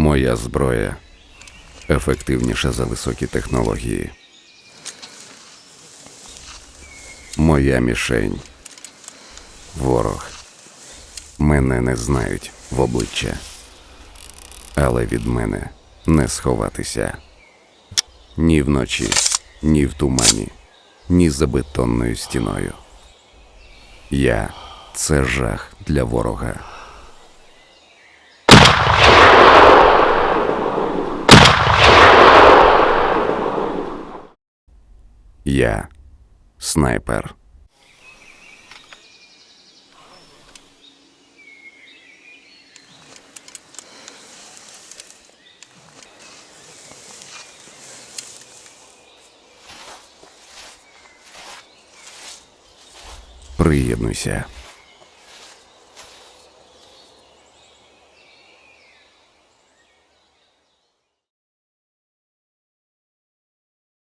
Моя зброя ефективніша за високі технології. Моя мішень. Ворог. Мене не знають в обличчя. Але від мене не сховатися. Ні вночі, ні в тумані, ні за бетонною стіною. Я це жах для ворога. Я снайпер. Приєднуйся.